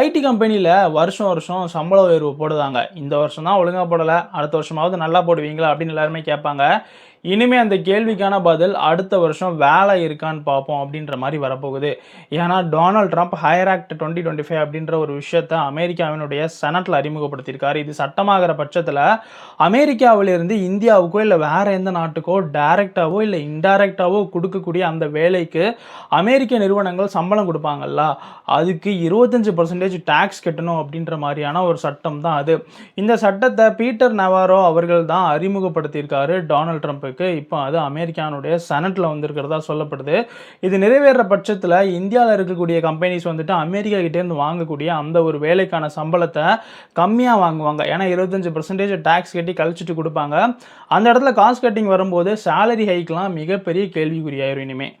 ID கம்பெனியில் வருஷம் வருஷம் சம்பள உயர்வு போடுதாங்க. இந்த வருஷம் தான் ஒழுங்காக போடலை அடுத்த வருஷமாவது நல்லா போடுவீங்களா அப்படின்னு எல்லாருமே கேட்பாங்க. இனிமே அந்த கேள்விக்கான பதில் அடுத்த வருஷம் வேலை இருக்கான்னு பார்ப்போம் அப்படின்ற மாதிரி வரப்போகுது. ஏன்னா Donald Trump hire act twenty twenty five அப்படின்ற ஒரு விஷயத்தை அமெரிக்காவினுடைய செனட்டில் அறிமுகப்படுத்தியிருக்காரு. இது சட்டமாகிற பட்சத்தில் அமெரிக்காவிலிருந்து இந்தியாவுக்கோ இல்லை வேற எந்த நாட்டுக்கோ டைரெக்டாவோ இல்லை இன்டைரக்டாவோ கொடுக்கக்கூடிய அந்த வேலைக்கு அமெரிக்க நிறுவனங்கள் சம்பளம் கொடுப்பாங்கல்ல அதுக்கு இருபத்தஞ்சு பர்சன்டேஜ் டேக்ஸ் கட்டணும் அப்படின்ற மாதிரியான ஒரு சட்டம் தான் அது. இந்த சட்டத்தை பீட்டர் நவாரோ அவர்கள் தான் அறிமுகப்படுத்தியிருக்காரு டொனால்ட் ட்ரம்ப்புக்கு இப்போ அது அமெரிக்கானுடைய செனட்டில் வந்திருக்கிறதா சொல்லப்படுது. இது நிறைவேற பட்சத்தில் இந்தியாவில் இருக்கக்கூடிய கம்பெனிஸ் வந்துட்டு அமெரிக்கா கிட்டேருந்து வாங்கக்கூடிய அந்த ஒரு வேலைக்கான சம்பளத்தை கம்மியாக வாங்குவாங்க. ஏன்னா இருபத்தஞ்சு பர்சன்டேஜ் டேக்ஸ் கட்டி கழிச்சிட்டு கொடுப்பாங்க. அந்த இடத்துல காஸ்ட் கட்டிங் வரும்போது சேலரி ஹைக்லாம் மிகப்பெரிய கேள்விக்குறியாயிரும் இனிமே.